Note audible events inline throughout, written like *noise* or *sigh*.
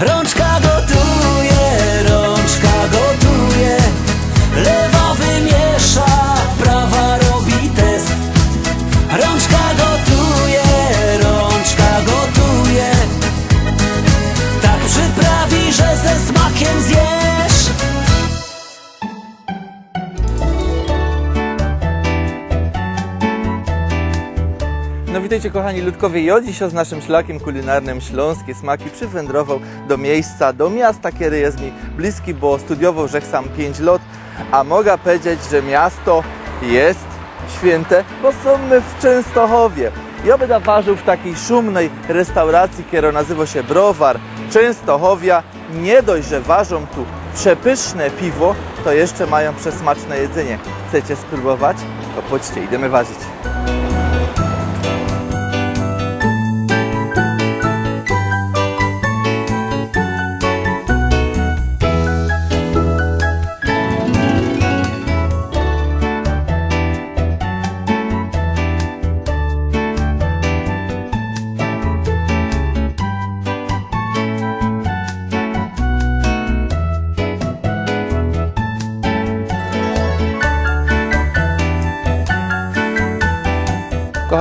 Rączka witajcie kochani ludkowie i dziś z naszym szlakiem kulinarnym Śląskie Smaki przywędrował do miejsca, do miasta, które jest mi bliski, bo studiował że sam 5 lat, a mogę powiedzieć, że miasto jest święte, bo są my w Częstochowie. Ja będę ważył w takiej szumnej restauracji, która nazywa się Browar Częstochowia. Nie dość, że ważą tu przepyszne piwo, to jeszcze mają przesmaczne jedzenie. Chcecie spróbować? To chodźcie, idziemy ważyć.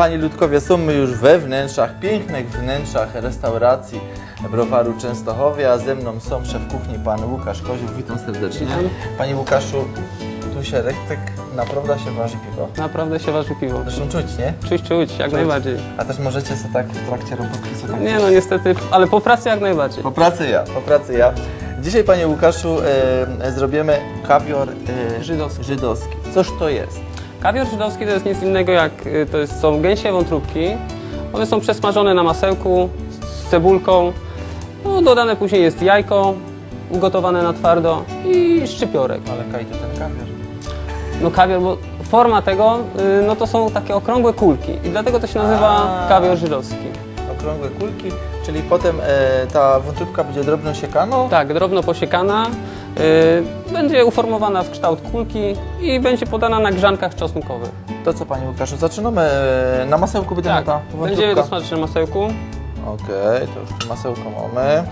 Kochani ludkowie, są my już we wnętrzach, pięknych wnętrzach restauracji browaru Częstochowie, a ze mną są szef kuchni pan Łukasz Koziuk. Witam serdecznie. Witam. Panie Łukaszu, tu się rektek naprawdę się waży piwo. Naprawdę się waży piwo. Zresztą czuć, nie? Czuć, czuć, jak najbardziej. A też możecie sobie tak w trakcie robotki sobie tak Nie no niestety, ale po pracy jak najbardziej. Po pracy ja, po pracy ja. Dzisiaj, panie Łukaszu, e, zrobimy kawior e, Żydowski. żydowski. Coż to jest? Kawior żydowski to jest nic innego jak, y, to jest, są gęsie wątróbki. One są przesmażone na masełku z cebulką. No, dodane później jest jajko, ugotowane na twardo i szczypiorek. Ale kaj to ten kawior. No kawior, bo forma tego, y, no to są takie okrągłe kulki i dlatego to się nazywa kawior żydowski. Okrągłe kulki, czyli potem e, ta wątróbka będzie drobno siekana. Tak, drobno posiekana, y, będzie uformowana w kształt kulki i będzie podana na grzankach czosnkowych. To co, panie Łukaszu, zaczynamy e, na masełku będzie Tak, ta wątróbka. będziemy to smażyć na masełku. Okej, to już masełko mamy.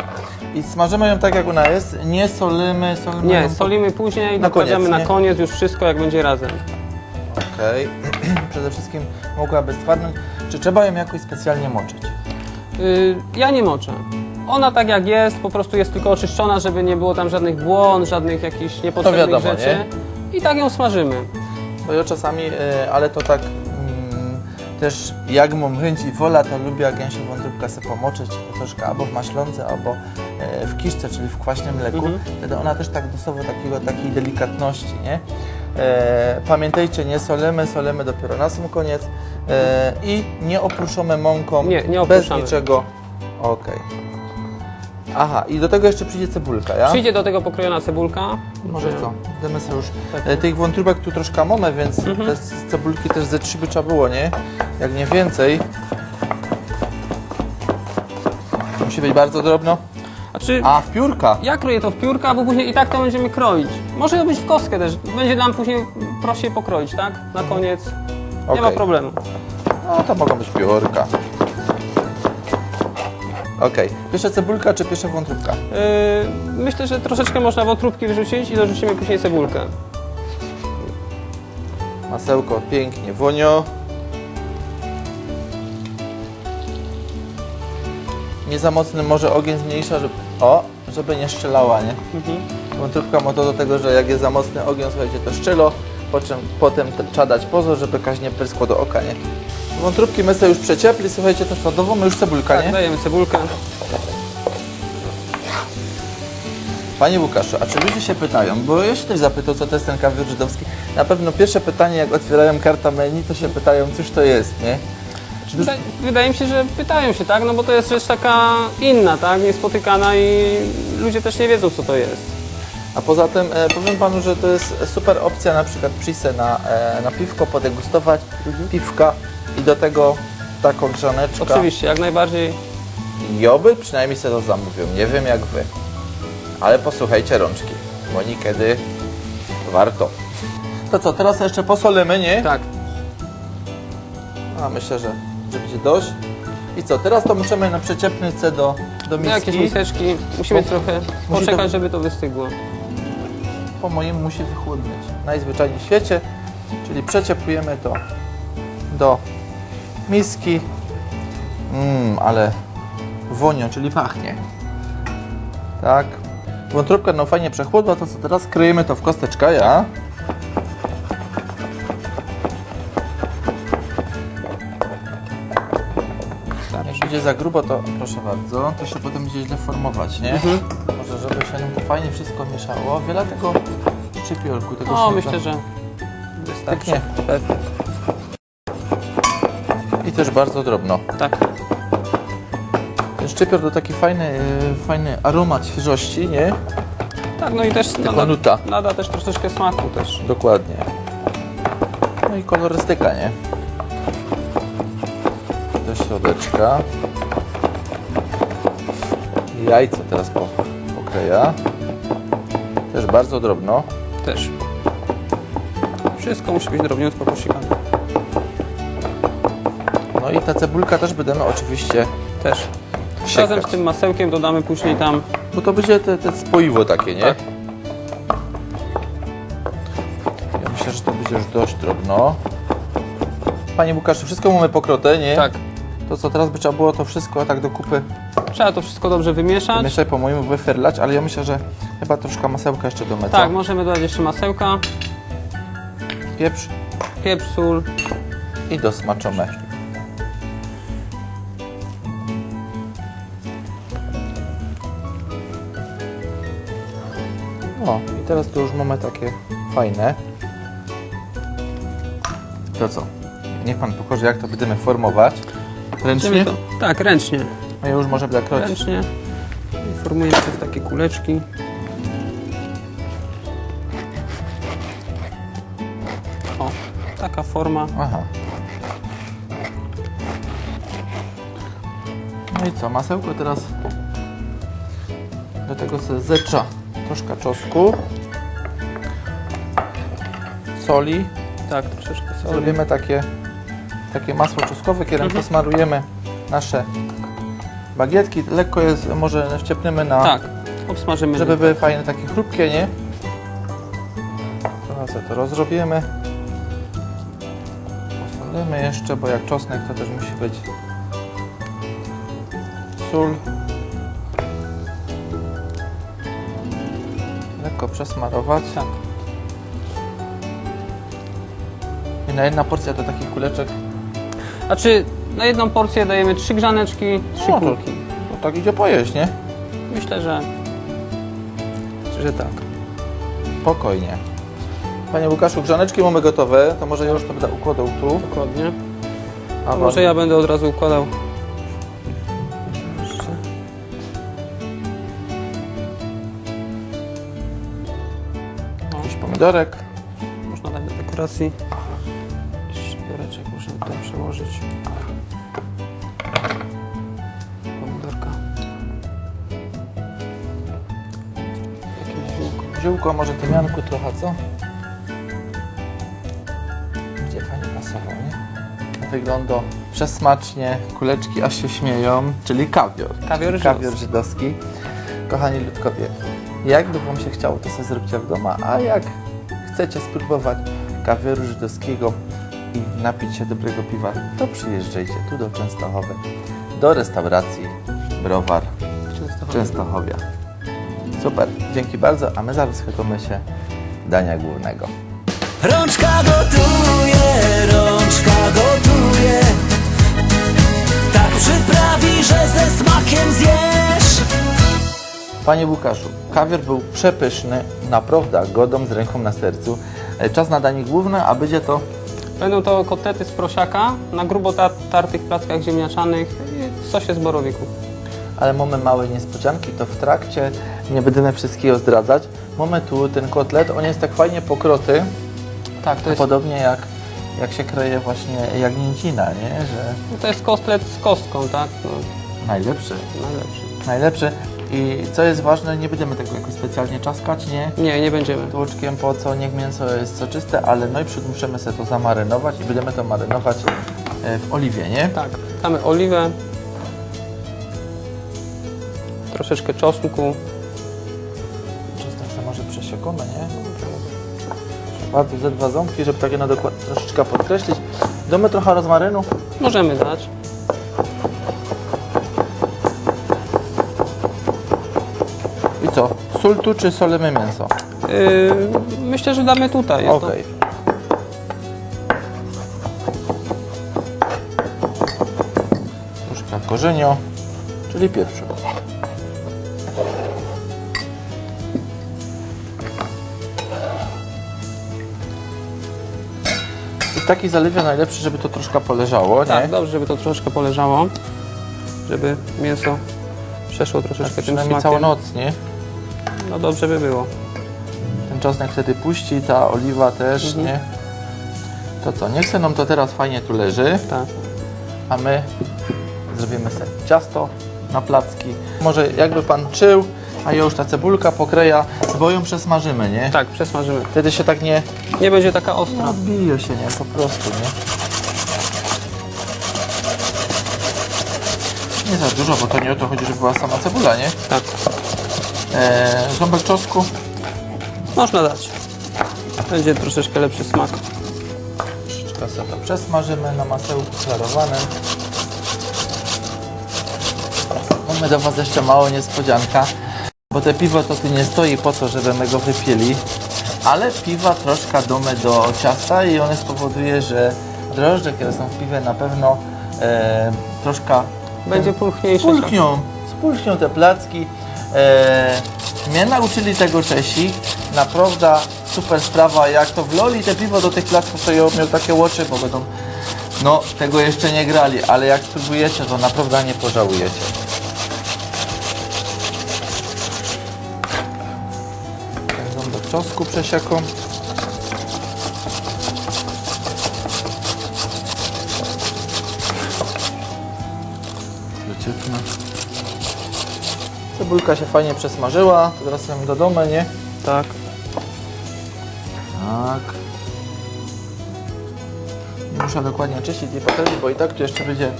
I smażymy ją tak jak ona jest, nie solimy, solimy Nie, po- solimy później, Na dokładamy koniec, na nie? koniec już wszystko jak będzie razem. Okej, *clears throat* przede wszystkim mogłaby stwarnąć. Czy trzeba ją jakoś specjalnie moczyć? Y, ja nie moczę. Ona tak jak jest, po prostu jest tylko oczyszczona, żeby nie było tam żadnych błąd, żadnych jakichś niepotrzebnych wiadomo, rzeczy. I tak ją smażymy. Bo ja czasami, e, ale to tak mm, też jak mam chęć i wola, to lubię jak gęsią wątróbkę sobie pomoczyć troszkę albo w maślące, albo e, w kiszce, czyli w kwaśnym mleku. Mhm. Wtedy ona też tak dostawa takiego, takiej delikatności, nie? E, pamiętajcie, nie solimy, solimy dopiero na sam koniec e, i nie oprószamy mąką, Nie, nie bez oprószamy. niczego. Okej. Aha, i do tego jeszcze przyjdzie cebulka, ja? Przyjdzie do tego pokrojona cebulka. Może co? Damy sobie już. Tak. E, tych wątróbek tu troszkę mamy, więc Mhm. te z- cebulki też ze trzy by trzeba było, nie? Jak nie więcej. Musi być bardzo drobno. Znaczy, A, w piórka. ja kroję to w piórka, bo później i tak to będziemy kroić. Może to być w kostkę też. Będzie nam później prościej pokroić, tak? Na koniec. Nie ma Okej. problemu. No to mogą być piórka. Okej. Pierwsza cebulka czy pierwsza wątróbka? Yy, myślę, że troszeczkę można wątróbki wyrzucić i dorzucimy później cebulkę. Masełko pięknie wonio. Nie za mocny może ogień zmniejsza, żeby, o, żeby nie szczelała, nie? Mhm. Wątróbka ma to do tego, że jak jest za mocny ogień, słuchajcie, to szczelo, po czym potem te- trzeba dać pozór, żeby kaś nie pryskło do oka, nie? Wątróbki my sobie już przeciepli, słuchajcie, to co, my już cebulka, Tak, nie? dajemy cebulkę. Panie Łukaszu, a czy ludzie się pytają, bo ja się też zapytał, co to jest ten kawior żydowski. Na pewno pierwsze pytanie, jak otwierają kartę menu, to się pytają, cóż to jest, nie? Czy to... Wydaje, wydaje mi się, że pytają się, tak? No bo to jest rzecz taka inna, tak? Niespotykana i ludzie też nie wiedzą, co to jest. A poza tym e, powiem Panu, że to jest super opcja na przykład przyjść na, e, na piwko, podegustować piwka i do tego taką grzaneczka. Oczywiście, jak najbardziej. I oby przynajmniej sobie to zamówią. Nie wiem jak Wy. Ale posłuchajcie rączki, bo niekiedy warto. To co, teraz jeszcze posolimy, nie? Tak. A myślę, że, że będzie dość. I co, teraz to musimy na przeciepnyce do, do miski. Jakieś miseczki. Musimy trochę musi poczekać, to- żeby to wystygło. Po moim musi wychłodnieć. Najzwyczajniej w świecie, czyli przeciepujemy to do miski. Mmm, ale wonio, czyli pachnie. Tak. Wątróbka no fajnie przechłodła, to co teraz kryjemy to w kosteczka, ja. Będzie za grubo, to proszę bardzo, to się potem będzie źle formować, nie? Mhm. Może żeby się nam to fajnie wszystko mieszało. Wiele tego tego No, śmieta- myślę, że wystarczy. nie. Pewnie. I też bardzo drobno. Tak. Ten szczypior to taki fajny, yy, fajny aromat świeżości, nie? Tak, no i też nada, nuta. nada też troszeczkę smaku też. Dokładnie. No i kolorystyka, nie? Do środeczka. Jajco teraz po, pokleja. Też bardzo drobno. Też. Wszystko musi być drobniutko posikane. No i ta cebulka też będziemy oczywiście Też. siekać. Razem z tym masełkiem dodamy później tam Bo to będzie te, te spoiwo takie, nie? Tak. Ja myślę, że to będzie już dość drobno. Panie Łukaszu, wszystko mamy pokrotę, nie? Tak. To co, teraz by trzeba było to wszystko tak do kupy Trzeba to wszystko dobrze wymieszać. mieszać po mojemu wyferlać, ale ja myślę, że chyba troszkę masełka jeszcze do meca. Tak, możemy dodać jeszcze masełka, Pieprz pieprz, sól. i dosmaczone. O, i teraz to już mamy takie fajne. To co? Niech Pan pokaże, jak to będziemy formować. Ręcznie? To, tak, ręcznie. No ja już może kroć. Ręcznie. I formujemy to w takie kuleczki. O, taka forma. Aha. No i co, masełko teraz do tego sobie zetrza troszkę czosnku, soli. Tak, troszeczkę soli. Zrobimy takie, takie masło czosnkowe, kierem Mhm. posmarujemy nasze bagietki. Lekko je może wciepniemy na, Tak, obsmażymy. żeby były fajne, takie chrupkie, nie? Teraz sobie to rozrobimy. Posolimy jeszcze, bo jak czosnek to też musi być sól. Lekko przesmarować. Tak. I na jedna porcja do takich kuleczek. Znaczy, na jedną porcję dajemy trzy grzaneczki, trzy No to- kulki. No tak idzie pojeść, nie? Myślę, że, że tak. Spokojnie. Panie Łukaszu, grzaneczki mamy gotowe, to może ja już to będę układał tu. Dokładnie. A może ja będę od razu układał. Jakiś pomidorek. Można dać do dekoracji. Ziółko. Może tymianku trochę, co? Gdzie fajnie pasował, nie? Wygląda przesmacznie, kuleczki aż się śmieją, czyli kawior. Kawior Kawior żydowski. Kochani ludkowie, jakby Wam się chciało, to sobie zróbcie w domu, a jak chcecie spróbować kawioru żydowskiego i napić się dobrego piwa, to przyjeżdżajcie tu do Częstochowy, do restauracji Browar Często Częstochowia. Super, dzięki bardzo, a my zaraz chwytamy się dania głównego. Rączka gotuje, rączka gotuje Tak przyprawi, że ze smakiem zjesz Panie Łukaszu, kawior był przepyszny, naprawdę godą z ręką na sercu. E, Czas na danie główne, a będzie to Będą to kotlety z prosiaka na grubo tar- tartych plackach ziemniaczanych i w sosie z borowiku. Ale mamy małe niespodzianki, to w trakcie nie będziemy wszystkiego zdradzać. Mamy tu ten kotlet, on jest tak fajnie pokroty, Tak, to jest, podobnie jak, jak się kreje właśnie jagnięcina, nie? Że to jest kotlet z kostką, tak? No, najlepszy, najlepszy. najlepszy. I co jest ważne, nie będziemy tego jakoś specjalnie czaskać, nie? Nie, nie będziemy. Tłuczkiem po co, niech mięso jest soczyste, ale no i przód musimy sobie to zamarynować i będziemy to marynować e, w oliwie, nie? Tak, damy oliwę. Troszeczkę czosnku. Czosnek sobie może przesiekamy, nie? Bardzo ze dwa ząbki, żeby takie na dokład troszeczkę podkreślić. Damy trochę rozmarynu. Możemy dać. I co? Sól tu czy solimy mięso? Yy, myślę, że damy tutaj. Okej. Troszkę korzenio, czyli pieprzu. W takiej zalewie najlepszy, żeby to troszkę poleżało, nie? Tak, dobrze, żeby to troszeczkę poleżało, żeby mięso przeszło troszeczkę tym Przynajmniej smakiem. całą noc, nie? No dobrze by było. Ten czosnek wtedy puści, ta oliwa też, Mhm. nie? To co, niech se nam to teraz fajnie tu leży. Tak. a my zrobimy sobie ciasto na placki. Może jakby pan czył, a już ta cebulka pokreja, bo ją przesmażymy, nie? Tak, przesmażymy. Wtedy się tak nie Nie będzie taka ostra. no, odbije się, nie? Po prostu, nie? Nie za dużo, bo to nie o to chodzi, żeby była sama cebula, nie? Tak. Eee, ząbek czosnku, Można dać. Będzie troszeczkę lepszy smak. troszeczkę sobie to przesmażymy na masełku klarowanym. Mamy do Was jeszcze małą niespodzianka, bo te piwo to tu nie stoi po to, żeby my go wypieli, ale piwa troszkę damy do ciasta i one spowoduje, że drożdże, które są w piwie na pewno e, troszkę Będzie pulchniejszy. spulchnią, spulchnią te placki. E, mnie nauczyli tego Czesi, naprawdę super sprawa, jak to wloli te piwo do tych placków, to ja miał takie łoczy, bo będą, no tego jeszcze nie grali, ale jak spróbujecie, to naprawdę nie pożałujecie. Czosnku przesieką. Dociepnę. Cebulka się fajnie przesmażyła, teraz ją do domu, nie? Tak. Tak. Muszę dokładnie czyścić tej patelni, bo i tak tu jeszcze będzie,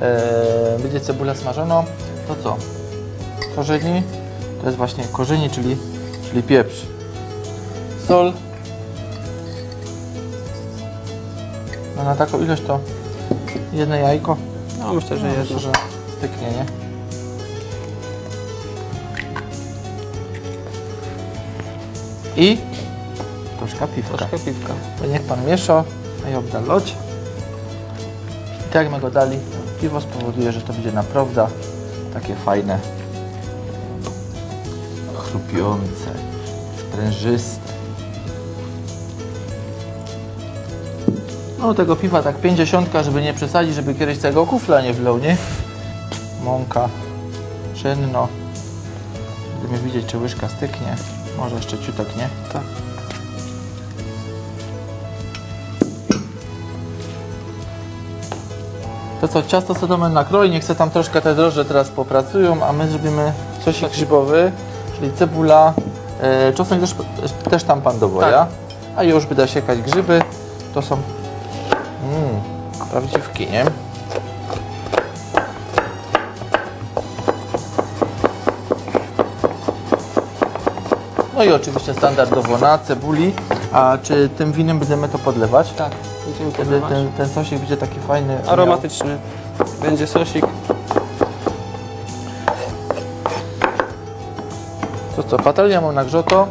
e, będzie cebula smażona. To co? Korzeni. To jest właśnie korzeni, czyli, czyli pieprz. Sól. No na taką ilość to jedno jajko. No myślę, że No, jest. że styknie, nie? I troszkę piwka. Troszkę piwka. To niech Pan miesza, a ja obda loć. I tak jak my go dali, piwo spowoduje, że to będzie naprawdę takie fajne, chrupiące, sprężyste. No tego piwa tak 50, żeby nie przesadzić, żeby kiedyś tego kufla nie wlał, nie? Mąka, pszenno. Będziemy widzieć, czy łyżka styknie. Może jeszcze ciutek, nie? Tak. To co, ciasto sobie damy na kroj, niech se tam troszkę te drożdże teraz popracują, a my zrobimy sosik grzybowy, czyli cebula, e, czosnek też, też tam pan dowoja, Tak. a już by da siekać grzyby, to są mm, prawdziwki, nie? No i oczywiście standardowo na cebuli, a czy tym winem będziemy to podlewać? Tak. Będziemy Wtedy podlewać. ten, ten sosik będzie taki fajny. miał- Aromatyczny. Będzie sosik. To co, patelnia mam nagrzoto,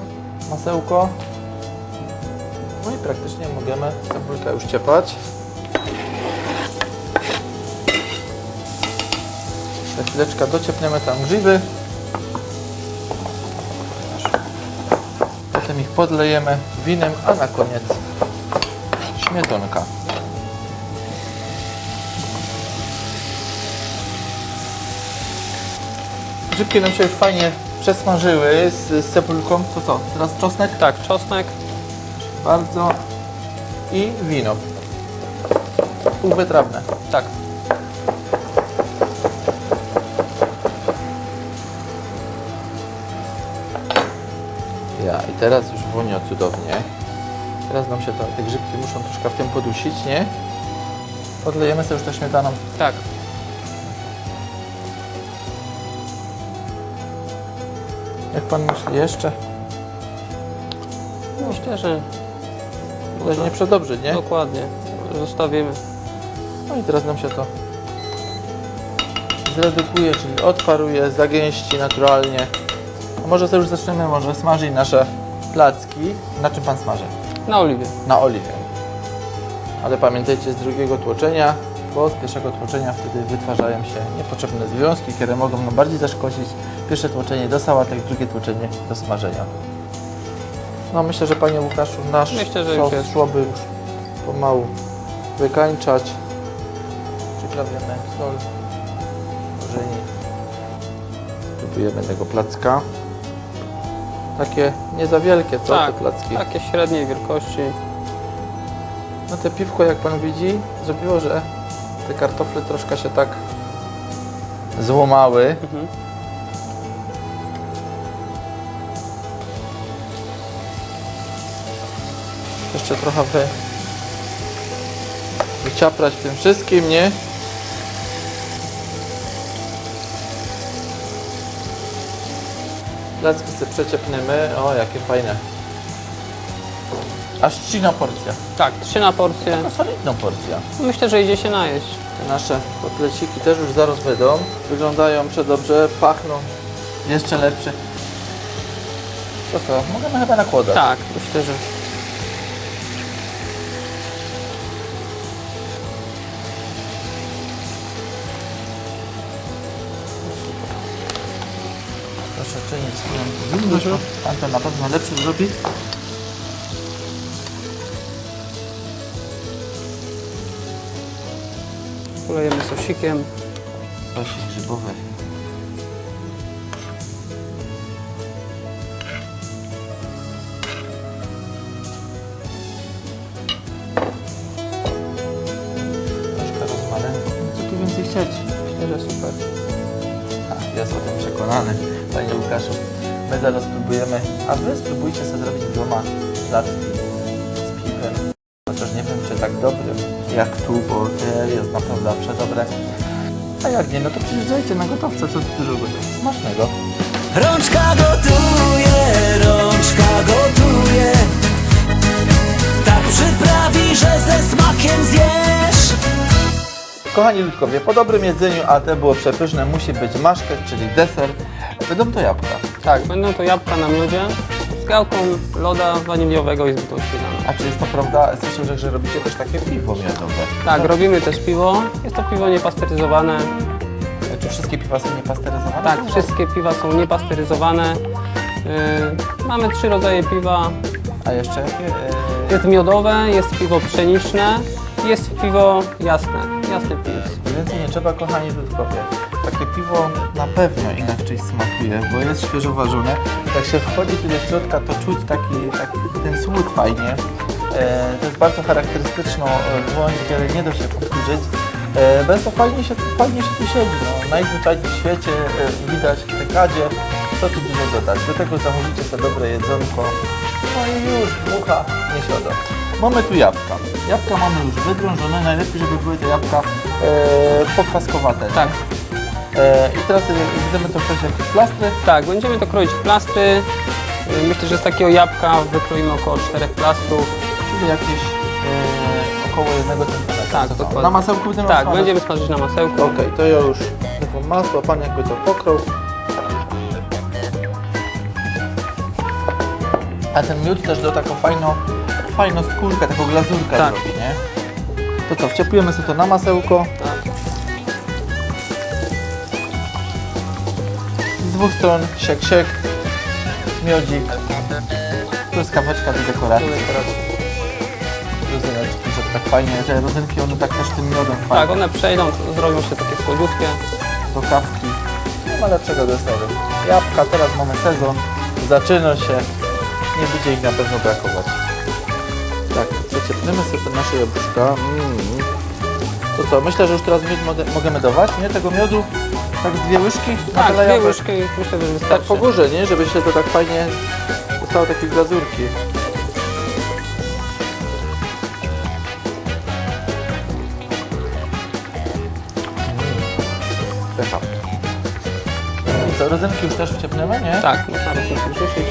masełko. No i praktycznie możemy cebulkę już ciepać. Za chwileczkę dociepniemy tam grzyby. Potem ich podlejemy winem, a na koniec śmietonka. Grzybki nam się już fajnie przesmażyły z, z cebulką. To co, teraz czosnek? Tak, czosnek. Bardzo. I wino. Półwytrawne. Tak. Teraz już wonia cudownie. Teraz nam się to, te grzybki muszą troszkę w tym podusić, nie? Podlejemy sobie już to śmietaną. Tak. Jak pan myśli jeszcze? Myślę, że To nie przedobrze, nie? dokładnie. Zostawimy. No i teraz nam się to zredukuje, czyli odparuje, zagęści naturalnie. A może sobie już zaczniemy może smażyć nasze placki. Na czym pan smaży? Na oliwie. Na oliwie. Ale pamiętajcie z drugiego tłoczenia, bo z pierwszego tłoczenia wtedy wytwarzają się niepotrzebne związki, które mogą nam bardziej zaszkodzić. Pierwsze tłoczenie do sałatek, drugie tłoczenie do smażenia. No myślę, że Panie Łukaszu, nasz Myślę, że sos już jest. szłoby już pomału wykańczać. Przyprawiamy sol, korzeni. Próbujemy tego placka. Takie nie za wielkie, co tak, te placki? takie średniej wielkości. No te piwko, jak pan widzi, zrobiło, że te kartofle troszkę się tak złomały. Mhm. Jeszcze trochę wy, wyciaprać w tym wszystkim, nie? Placki sobie przeciepniemy. O, jakie fajne. Aż trzcina porcja. Tak, trzy na porcję. No solidna porcja. Myślę, że idzie się najeść. Te nasze kotleciki też już zaraz będą. Wyglądają przedobrze, pachną jeszcze lepsze. To co, możemy chyba nakładać. Tak, myślę, że Troszeczkę nie swoją powinność. Pan to na pewno lepszy zrobi. polejemy sosikiem. Sosik grzybowy. Troszkę. No Co tu więcej chcieć? Myślę, że super. A, jest o tym przekonany, Panie Łukaszu. My zaraz spróbujemy, a Wy spróbujcie sobie zrobić w domu placki z piwem. Chociaż nie wiem, czy tak dobrym jak tu, bo te jest naprawdę przedobre. A jak nie, no to przyjeżdżajcie na gotowce, co tu dużo gotów. Smacznego. Rączka gotuje, rączka gotuje Tak przyprawi, że ze smakiem zjesz Kochani ludkowie, po dobrym jedzeniu, a te było przepyszne, musi być maszket, czyli deser. Będą to jabłka. Tak, będą to jabłka na miodzie z gałką loda waniliowego i z bitą śmietaną. A czy jest to prawda? Słyszę, że, że robicie też takie piwo miodowe. Tak, robimy też piwo. Jest to piwo niepasteryzowane. Czy wszystkie piwa są niepasteryzowane? Tak, wszystkie piwa są niepasteryzowane. Yy, mamy trzy rodzaje piwa. A jeszcze jakie? Eee, Jest miodowe, jest piwo pszeniczne, jest piwo jasne, jasny pils. Więcej nie trzeba, kochani ludkowie. Takie piwo na pewno inaczej smakuje, bo jest świeżo ważone. Jak się wchodzi tu do środka, to czuć taki, taki ten słód fajnie. E, to jest bardzo charakterystyczną e, dłoń, której nie da się powtórzyć. E, bez to fajnie się, fajnie się tu siedzi. No. Najzwyczajniej w świecie e, widać w dekadzie, co tu dużo dodać. Do tego zamówicie sobie dobre jedzonko. No i już, mucha nie sioda. Mamy tu jabłka. Jabłka mamy już wydrążone. Najlepiej, żeby były te jabłka e, pokwaskowate. Tak, E, I teraz e, będziemy to kroić jakieś plastry. tak, będziemy to kroić w plastry. Yy, Myślę, że z takiego jabłka wykroimy około czterech plastrów. Czyli jakieś e, około 1 cm. Tak, dokładnie. Na masełku będziemy Tak, smażyć? będziemy smażyć na masełku. Okej, to ja już wlewam masło, pan jakby to pokroł. A ten miód też do taką fajną, fajną skórkę, taką glazurkę Tak. zrobi, nie? To co, wciepujemy sobie to na masełko. Dwóch stron siek, siek, miodzik, truskaweczka do dekoracji, rozyneczki, żeby tak fajnie, te rodzynki one tak też tym miodem fajnie. Tak, one przejdą, zrobią się takie słodziutkie. do kawki. Nie ma lepszego deseru. Jabłka, teraz mamy sezon, zaczyna się, nie będzie ich na pewno brakować. Tak, przeciepniemy sobie te nasze jabłuszka. Mm. To co, myślę, że już teraz miód mogę, możemy dawać, nie? Tego miodu, tak z dwie łyżki? Tak, dwie łyżki myślę, że Tak wystarczy. po górze, nie? Żeby się to tak fajnie dostało takie glazurki. Pycha. co, rodzynki już też wciepnęły, nie? Tak, można roślinki wrzucić.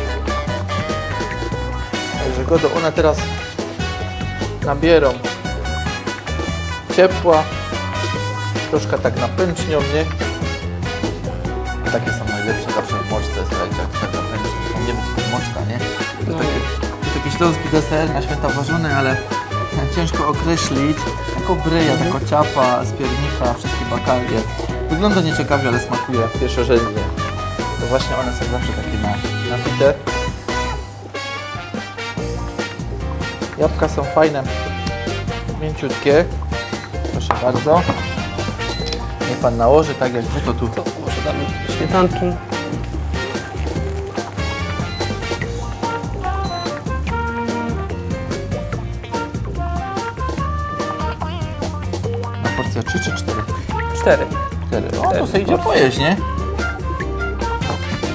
Także Godo, one teraz nabierą ciepła, troszkę tak napęcznią, nie? Takie są najlepsze zawsze w moczce, słuchajcie, jak tak. On nie jest moczka, nie? To, No takie, jest taki śląski deser na święta ważony, ale ciężko określić. Jako bryja, jako ciapa z piernika, wszystkie bakalie. Wygląda nieciekawie, ale smakuje pierwszorzędnie. To właśnie one są zawsze takie na, nabite. Jabłka są fajne, mięciutkie. Proszę bardzo. Niech Pan nałoży tak jak Wy to tu. To śmietanki. Na porcja 3 czy 4? Cztery. 4. O, to Cztery sobie idzie porcje. pojeść, nie?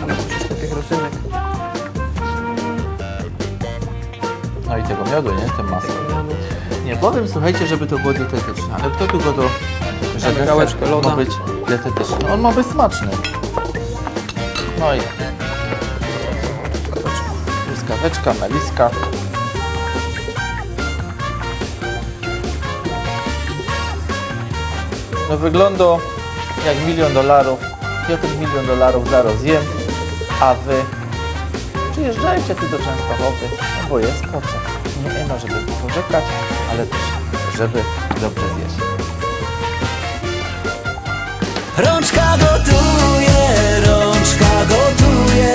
Mamy troszeczkę tych rosynek. No i tego miodu, nie? Tym masłem. Nie powiem, słuchajcie, żeby to było dietetyczne, ale kto tu go do... Że Damy deser gałeczkę loda. ma być dietetyczny. On ma być smaczny. No i... Truskaweczka, meliska. No wygląda jak milion dolarów. Ja ten milion dolarów zaraz zjem, a wy przyjeżdżajcie tu do Częstochowy, no bo jest po co. Nie no, żeby pożekać, ale też, żeby dobrze zjeść. Rączka gotuje, rączka gotuje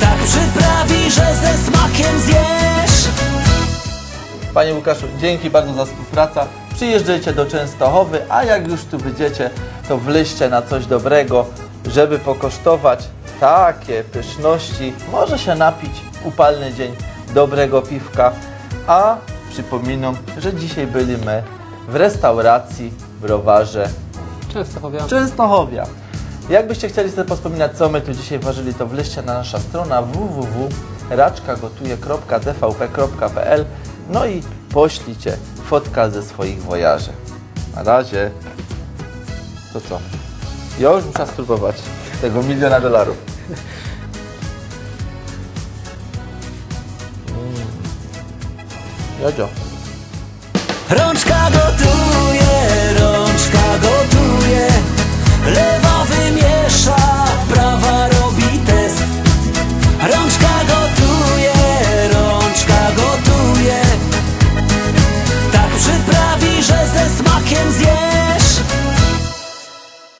Tak przyprawi, że ze smakiem zjesz Panie Łukaszu, dzięki bardzo za współpracę. Przyjeżdżajcie do Częstochowy, a jak już tu będziecie, to wleźcie na coś dobrego, żeby pokosztować takie pyszności. Może się napić upalny dzień dobrego piwka. A przypominam, że dzisiaj byliśmy w restauracji, browarze Częstochowia. Częstochowia. Jakbyście chcieli sobie pospominać, co my tu dzisiaj ważyli, to wleźcie na nasza strona www.raczkagotuje.dvp.pl No i poślijcie fotka ze swoich wojaży. Na razie. To co? Ja już muszę spróbować tego miliona dolarów. Mm. Jodzio. Rączka gotuje, rączka gotuje le vent fait mieux.